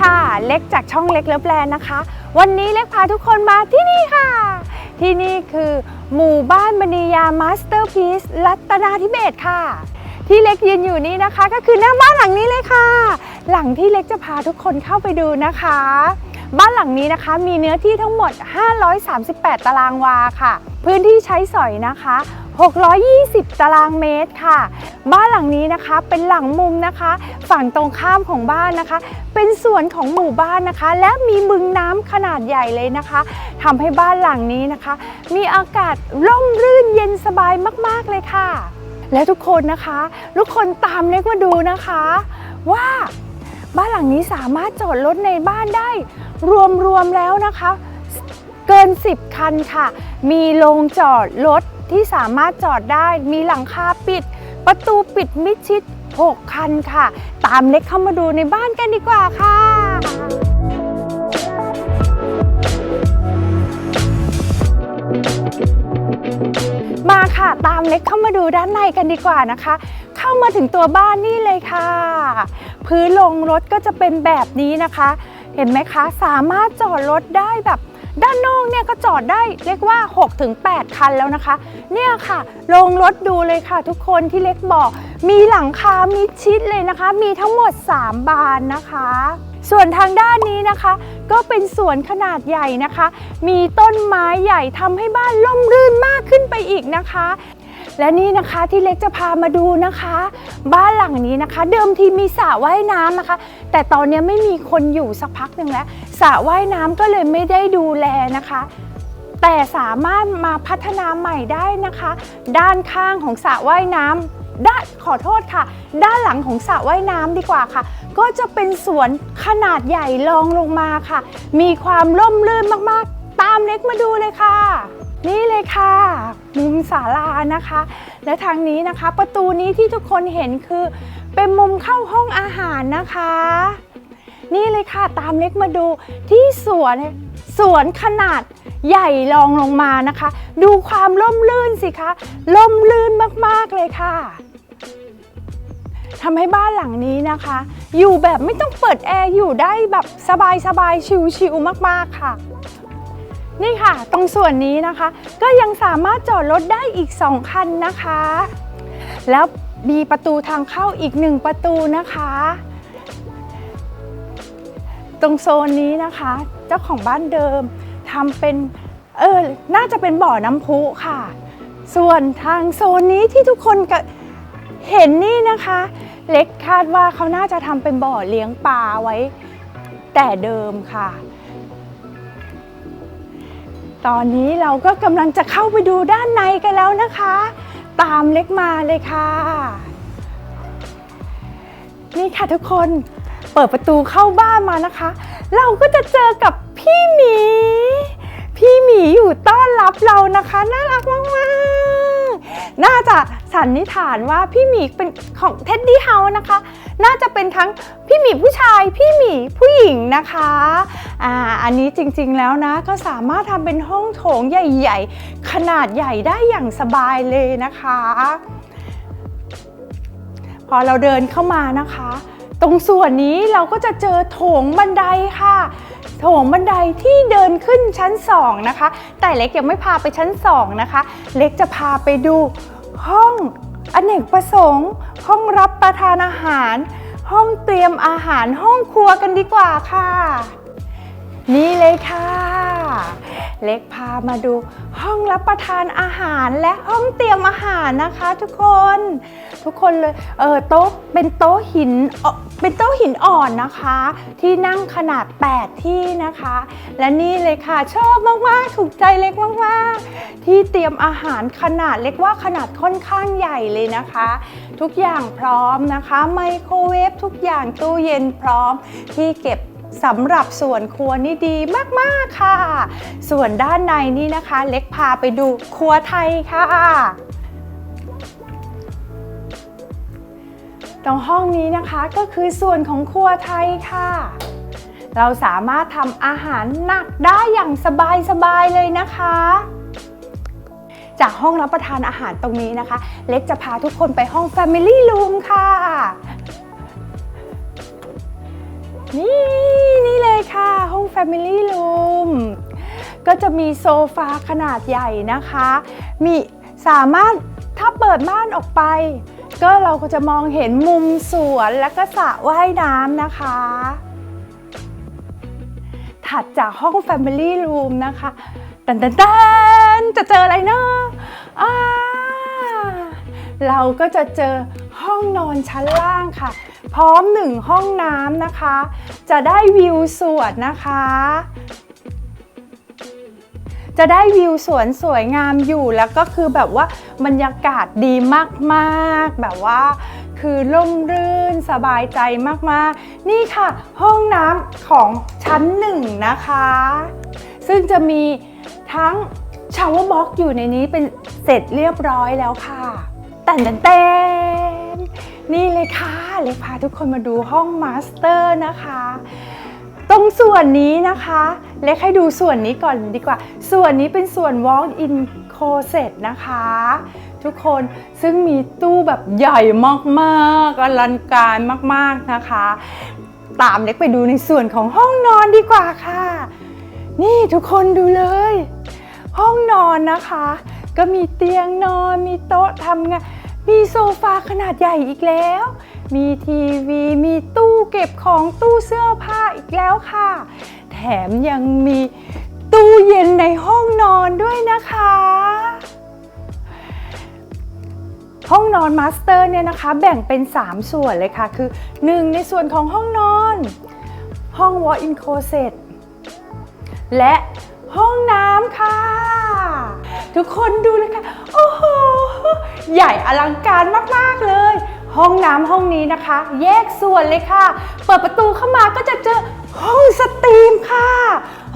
ค่ะ เล็กจากช่องเล็กเลิฟแลนนะคะ วันนี้เล็กพาทุกคนมาที่นี่ค่ะ ที่นี่คือหมู่บ้านมณียามาสเตอร์พีซรัตนาธิเบศค่ะ ที่เล็กยืนอยู่นี้นะคะ ก็คือหน้าบ้านหลังนี้เลยค่ะ หลังที่เล็กจะพาทุกคนเข้าไปดูนะคะ บ้านหลังนี้นะคะมีเนื้อที่ทั้งหมด 538 ตารางวาค่ะ พื้นที่ใช้สอยนะคะ 620 ตารางเมตรค่ะ บ้านหลังนี้นะคะเป็นหลังมุมนะคะ ฝั่งตรงข้ามของบ้านนะคะ เป็นส่วนของหมู่บ้านนะคะ และมีบึงน้ำขนาดใหญ่เลยนะคะทำให้บ้านหลังนี้นะคะ มีอากาศร่มรื่นเย็นสบายมากๆเลยค่ะ และทุกคนนะคะทุกคนตามเล็กมาดูนะคะ ว่าบ้านหลังนี้สามารถจอดรถในบ้านได้ รวมๆแล้วนะคะ เกิน 10 คันค่ะ มีโรงจอดรถ ที่สามารถจอดได้มีหลังคาปิด ประตูปิดมิดชิด 6 คันค่ะ ตามเล็กเข้ามาดูในบ้านกันดีกว่าค่ะมาค่ะตามเล็กเข้ามาดูด้านในกันดีกว่านะคะ เข้ามาถึงตัวบ้านนี่เลยค่ะ พื้นลงรถก็จะเป็นแบบนี้นะคะ เห็นไหมคะ สามารถจอดรถได้แบบ ด้านนอกเนี่ยก็จอดได้เรียกว่า 6-8 คันแล้วนะคะ เนี่ยค่ะ ลงรถดูเลยค่ะ ทุกคนที่เล็กบอก มีหลังคามิชิดเลยนะคะ มีทั้งหมด 3 บานนะคะ ส่วนทางด้านนี้นะคะ ก็เป็นสวนขนาดใหญ่นะคะ มีต้นไม้ใหญ่ทำให้บ้านล่มรื่นมากขึ้นไปอีกนะคะ และนี่นะคะที่เล็กจะพามาดูนะคะ บ้านหลังนี้นะคะ เดิมทีมีสระว่ายน้ำนะคะ แต่ตอนนี้ไม่มีคนอยู่สักพักหนึ่งแล้วสระว่ายน้ำก็เลยไม่ได้ดูแลนะคะแต่สามารถมาพัฒนาใหม่ได้นะคะ ด้านข้างของสระว่ายน้ำด้านขอโทษค่ะ ด้านหลังของสระว่ายน้ำดีกว่าค่ะ ก็จะเป็นสวนขนาดใหญ่รองลงมาค่ะ มีความร่มรื่นมากๆ ตามเล็กมาดูเลยค่ะ นี่เลยค่ะ มุมศาลานะคะ และทางนี้นะคะ ประตูนี้ที่ทุกคนเห็นคือ เป็นมุมเข้าห้องอาหารนะคะ นี่เลยค่ะตามเล็กมาดูที่สวนสวนขนาดใหญ่รองลงมานะคะ ดูความร่มรื่นสิคะร่มรื่นมากๆเลยค่ะทำให้บ้านหลังนี้นะคะ อยู่แบบไม่ต้องเปิดแอร์อยู่ได้แบบสบายๆชิลๆมากๆค่ะ นี่ค่ะ ตรงส่วนนี้นะคะ ก็ยังสามารถจอดรถได้อีก 2 คันนะคะ แล้วมีประตูทางเข้าอีกหนึ่งประตูนะคะ ตรงโซนนี้นะคะ เจ้าของบ้านเดิมทำเป็น เออ น่าจะเป็นบ่อน้ำพุค่ะ ส่วนทางโซนนี้ที่ทุกคนเห็นนี่นะคะ เล็กคาดว่าเขาน่าจะทำเป็นบ่อเลี้ยงปลาไว้ แต่เดิมค่ะ ตอนนี้เราก็กำลังจะเข้าไปดูด้านในกันแล้วนะคะ ตามเล็กมาเลยค่ะ นี่ค่ะทุกคนเปิดประตูเข้าบ้านมานะคะ เราก็จะเจอกับพี่หมี พี่หมีอยู่ต้อนรับเรานะคะ น่ารักมากๆ น่าจะสันนิษฐานว่าพี่หมีเป็นของเท็ดดี้เฮานะคะ น่าจะเป็นทั้งพี่หมีผู้ชาย พี่หมีผู้หญิงนะคะอ่าอันนี้จริงๆแล้วนะ ก็สามารถทำเป็นห้องโถงใหญ่ ๆ ขนาดใหญ่ได้อย่างสบายเลยนะคะ พอเราเดินเข้ามานะคะ ตรงส่วนนี้เราก็จะเจอโถงบันไดค่ะ โถงบันไดที่เดินขึ้นชั้น 2 นะคะ แต่เล็กยังไม่พาไปชั้น 2 นะคะ เล็กจะพาไปดูห้องอเนกประสงค์ ห้องรับประทานอาหาร ห้องเตรียมอาหารห้องครัวกันดีกว่าค่ะ นี่เลยค่ะ เล็กพามาดูห้องรับประทานอาหารและห้องเตรียมอาหารนะคะทุกคน ทุกคนเลย เออโต๊ะเป็นโต๊ะหินเป็นโต๊ะหินอ่อนนะคะ ที่นั่งขนาด 8 ที่นะคะ และนี่เลยค่ะ ชอบมากๆ ถูกใจเล็กมากๆ ที่เตรียมอาหารขนาดเล็กว่าขนาดค่อนข้างใหญ่เลยนะคะ ทุกอย่างพร้อมนะคะ ไมโครเวฟทุกอย่างตู้เย็นพร้อมที่เก็บ สำหรับส่วนครัวนี่ดีมากๆค่ะ ส่วนด้านในนี่นะคะ เล็กพาไปดูครัวไทยค่ะตรงห้องนี้นะคะก็คือส่วนของครัวไทยค่ะ เราสามารถทำอาหารหนักได้อย่างสบายๆเลยนะคะ จากห้องรับประทานอาหารตรงนี้นะคะ เล็กจะพาทุกคนไปห้อง Family Room ค่ะ นี่ ค่ะ ห้อง Family Room ก็จะมีโซฟาขนาดใหญ่นะคะ มีสามารถถ้าเปิดม่านออกไป ก็เราก็จะมองเห็นมุมสวนและก็สระว่ายน้ำนะคะ ถัดจากห้อง Family Room นะคะตันตันตันจะเจออะไรเนาะเราก็จะเจอ ห้องนอนชั้นล่างค่ะ พร้อมหนึ่งห้องน้ำนะคะ จะได้วิวสวนนะคะ จะได้วิวสวนสวยงามอยู่แล้วก็คือแบบว่าบรรยากาศดีมากๆ แบบว่าคือร่มรื่นสบายใจมากๆ นี่ค่ะ ห้องน้ำของชั้นหนึ่งนะคะ ซึ่งจะมีทั้งชาวเวอร์บ็อกอยู่ในนี้เป็นเสร็จเรียบร้อยแล้วค่ะแต่นเต้น นี่เลยค่ะ เลยพาทุกคนมาดูห้องมาสเตอร์นะคะ ตรงส่วนนี้นะคะ เล็กให้ดูส่วนนี้ก่อนดีกว่า ส่วนนี้เป็นส่วน walk-in closet นะคะ ทุกคนซึ่งมีตู้แบบใหญ่มากๆอลังการมากๆนะคะ ตามเล็กไปดูในส่วนของห้องนอนดีกว่าค่ะ นี่ทุกคนดูเลย ห้องนอนนะคะ ก็มีเตียงนอนมีโต๊ะทำงาน มีโซฟาขนาดใหญ่อีกแล้ว มีทีวี มีตู้เก็บของตู้เสื้อผ้าอีกแล้วค่ะ แถมยังมีตู้เย็นในห้องนอนด้วยนะคะ ห้องนอนมาสเตอร์เนี่ยนะคะแบ่งเป็น 3 ส่วนเลยค่ะ คือ 1 ในส่วนของห้องนอน ห้อง walk-in closet และห้องน้ำค่ะ ทุกคนดูเลยค่ะ โอ้โห ใหญ่อลังการมากๆเลย ห้องน้ำห้องนี้นะคะ แยกส่วนเลยค่ะ เปิดประตูเข้ามาก็จะเจอห้องสตรีมค่ะ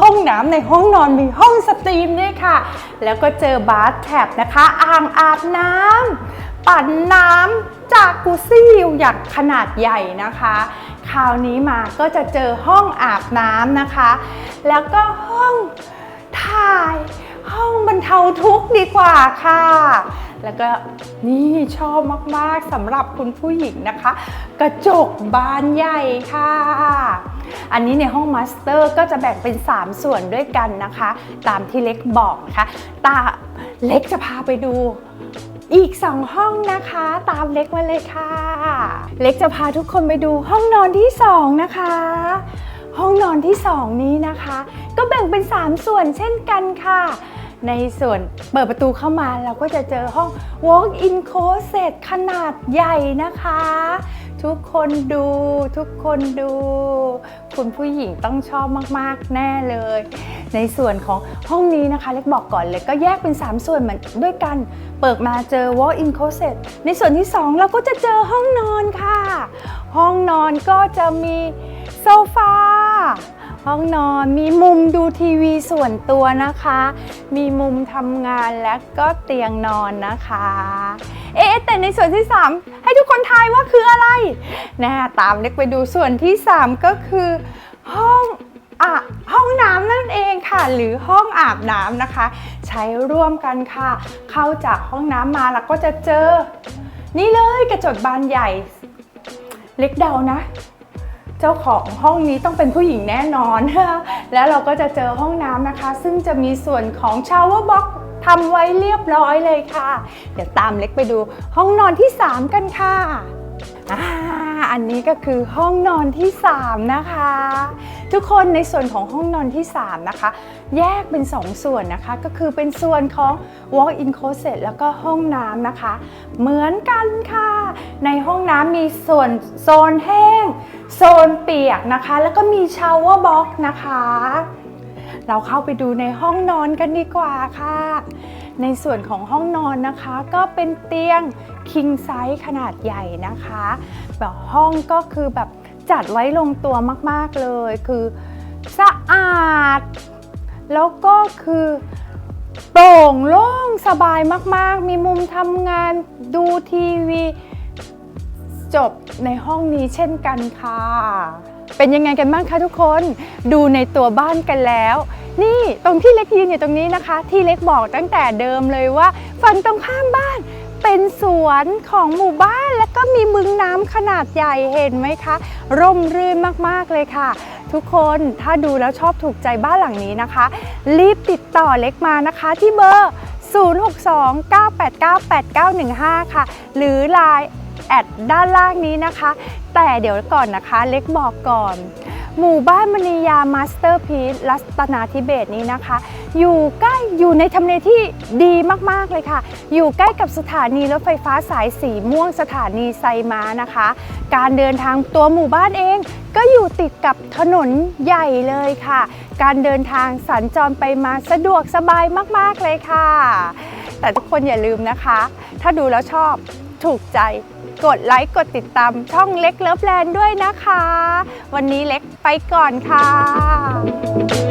ห้องน้ำในห้องนอนมีห้องสตรีมด้วยค่ะ แล้วก็เจอบาร์แท็บนะคะ อ่างอาบน้ำปั่นน้ำจากกุซี่อย่างขนาดใหญ่นะคะคราวนี้มาก็จะเจอห้องอาบน้ำนะคะ แล้วก็ห้องถ่าย ห้องบรรเทาทุกข์ดีกว่าค่ะ แล้วก็นี่ชอบมากๆสำหรับคุณผู้หญิงนะคะ กระจกบานใหญ่ค่ะ อันนี้ในห้องมาสเตอร์ก็จะแบ่งเป็น 3 ส่วนด้วยกันนะคะ ตามที่เล็กบอกนะคะ ตาเล็กจะพาไปดูอีก 2 ห้องนะคะ ตามเล็กมาเลยค่ะ เล็กจะพาทุกคนไปดูห้องนอนที่ 2 นะคะ ห้องนอนที่ 2 นี้นะคะ ก็แบ่งเป็น 3 ส่วนเช่นกันค่ะ ในส่วนเปิดประตูเข้ามาเราก็จะเจอห้อง walk-in closet ขนาดใหญ่นะคะ ทุกคนดูทุกคนดู คุณผู้หญิงต้องชอบมากๆ แน่เลย ในส่วนของห้องนี้นะคะเล็กบอกก่อนเลยก็แยกเป็น 3 ส่วนเหมือนด้วยกัน เปิดมาเจอ walk-in closet ในส่วนที่ 2 เราก็จะเจอห้องนอนค่ะ ห้องนอนก็จะมีโซฟา ห้องนอน มีมุมดูทีวีส่วนตัวนะคะ มีมุมทำงานและก็เตียงนอนนะคะ เอ๊ะแต่ในส่วนที่ 3 ให้ทุกคนทายว่าคืออะไรนะตามเล็กไปดูส่วนที่ 3 ก็คือห้องอะห้องน้ำนั่นเองค่ะ หรือห้องอาบน้ำนะคะ ใช้ร่วมกันค่ะ เข้าจากห้องน้ำมาแล้วก็จะเจอ นี่เลยกระจกบานใหญ่ เล็กเดานะ เจ้าของห้องนี้ต้องเป็นผู้หญิงแน่นอน แล้วเราก็จะเจอห้องน้ำนะคะ ซึ่งจะมีส่วนของชาวเวอร์บ็อกทำไว้เรียบร้อยเลยค่ะ เดี๋ยวตามเล็กไปดูห้องนอนที่ 3 กันค่ะอ่าอันนี้ก็คือห้องนอนที่ 3 นะคะ ทุกคนในส่วนของห้องนอนที่ 3 นะคะ แยกเป็น 2 ส่วนนะคะ ก็คือเป็นส่วนของ walk-in closet แล้วก็ห้องน้ำนะคะ เหมือนกันค่ะ ในห้องน้ำมีส่วนโซนแห้ง โซนเปียกนะคะ แล้วก็มีชาวเวอร์บ็อกนะคะ เราเข้าไปดูในห้องนอนกันดีกว่าค่ะ ในส่วนของห้องนอนนะคะ ก็เป็นเตียง king size ขนาดใหญ่นะคะ แบบห้องก็คือแบบ จัดไว้ลงตัวมาก ๆ เลย คือสะอาด แล้วก็คือโปร่งโล่งสบายมาก ๆ มีมุมทำงานดูทีวี จบในห้องนี้เช่นกันค่ะ เป็นยังไงกันบ้างคะทุกคนดูในตัวบ้านกันแล้ว นี่ตรงที่เล็กยืนอยู่ตรงนี้นะคะ ที่เล็กบอกตั้งแต่เดิมเลยว่าฝั่งตรงข้ามบ้าน เป็นสวนของหมู่บ้านแล้วก็มีบึงน้ำขนาดใหญ่เห็นไหมคะ ร่มรื่นมากๆเลยค่ะ ทุกคนถ้าดูแล้วชอบถูกใจบ้านหลังนี้นะคะ รีบติดต่อเล็กมานะคะที่เบอร์ 062-989-8915 ค่ะ หรือ Line แอดด้านล่างนี้นะคะ แต่เดี๋ยวก่อนนะคะ เล็กบอกก่อน หมู่บ้านมณียามาสเตอร์พีซรัตนาธิเบศนี้นะคะ อยู่ใกล้อยู่ในทำเลที่ดีมากๆเลยค่ะ อยู่ใกล้กับสถานีรถไฟฟ้าสายสีม่วงสถานีไซม้านะคะ การเดินทางตัวหมู่บ้านเอง ก็อยู่ติดกับถนนใหญ่เลยค่ะ การเดินทางสัญจรไปมาสะดวกสบายมากๆเลยค่ะ แต่ทุกคนอย่าลืมนะคะ ถ้าดูแล้วชอบถูกใจ กดไลค์กดติดตามช่องเล็กเลิฟแลนด์ด้วยนะคะ วันนี้เล็กไปก่อนค่ะ